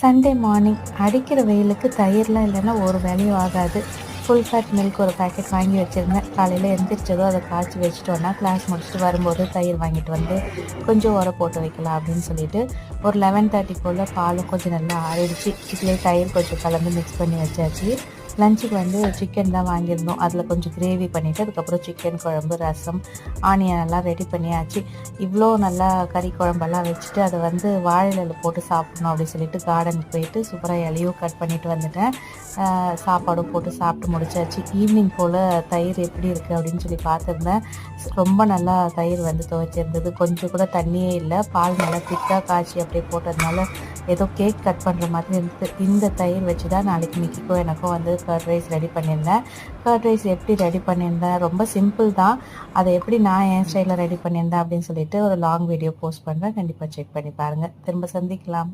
Sunday morning அடிக்கிற வெயிலுக்கு தயிர்லாம் இல்லைன்னா ஒரு வேலையும் ஆகாது. ஃபுல் ஃபேட் மில்க் ஒரு பேக்கெட் வாங்கி வச்சுருந்தேன். காலையில் எந்திரிச்சதோ அதை காய்ச்சி வச்சுட்டோன்னா கிளாஸ் முடிச்சுட்டு வரும்போது தயிர் வாங்கிட்டு வந்து கொஞ்சம் உர போட்டு வைக்கலாம் அப்படின்னு சொல்லிட்டு ஒரு லெவன் தேர்ட்டி போல் பாலும் கொஞ்சம் நல்லா ஆறிடுச்சு. இதுலேயே தயிர் கொஞ்சம் கலந்து மிக்ஸ் பண்ணி வச்சாச்சு. லஞ்சுக்கு வந்து சிக்கன் தான் வாங்கியிருந்தோம். அதில் கொஞ்சம் கிரேவி பண்ணிவிட்டு அதுக்கப்புறம் சிக்கன் குழம்பு ரசம் ஆனியன் எல்லாம் ரெடி பண்ணியாச்சு. இவ்வளோ நல்லா கறி குழம்பெல்லாம் வச்சுட்டு அதை வந்து வாழையில போட்டு சாப்பிடணும் அப்படின்னு சொல்லிட்டு கார்டனுக்கு போயிட்டு சூப்பராக இலையும் கட் பண்ணிட்டு வந்துட்டேன். சாப்பாடும் போட்டு சாப்பிட்டு முடிச்சாச்சு. ஈவினிங் போல் தயிர் எப்படி இருக்குது அப்படின்னு சொல்லி பார்த்துருந்தேன். ரொம்ப நல்லா தயிர் வந்து துவைச்சிருந்தது. கொஞ்சம் கூட தண்ணியே இல்லை. பால் நல்லா திக்காக காய்ச்சி அப்படியே போட்டதுனால ஏதோ கேக் கட் பண்ணுற மாதிரி இருந்தது இந்த தயிர் வச்சு தான் நாளைக்கு மிக்கிக்கும் எனக்கும் வந்து கர்ட் ரைஸ் ரெடி பண்ணியிருந்தேன். கர்ட் ரைஸ் எப்படி ரெடி பண்ணியிருந்தேன்? ரொம்ப சிம்பிள் தான். அதை எப்படி நான் என் ஸ்டைலில் ரெடி பண்ணியிருந்தேன் அப்படின்னு சொல்லிட்டு ஒரு லாங் வீடியோ போஸ்ட் பண்ணுறேன் கண்டிப்பாக செக் பண்ணி பாருங்கள் திரும்ப சந்திக்கலாம்.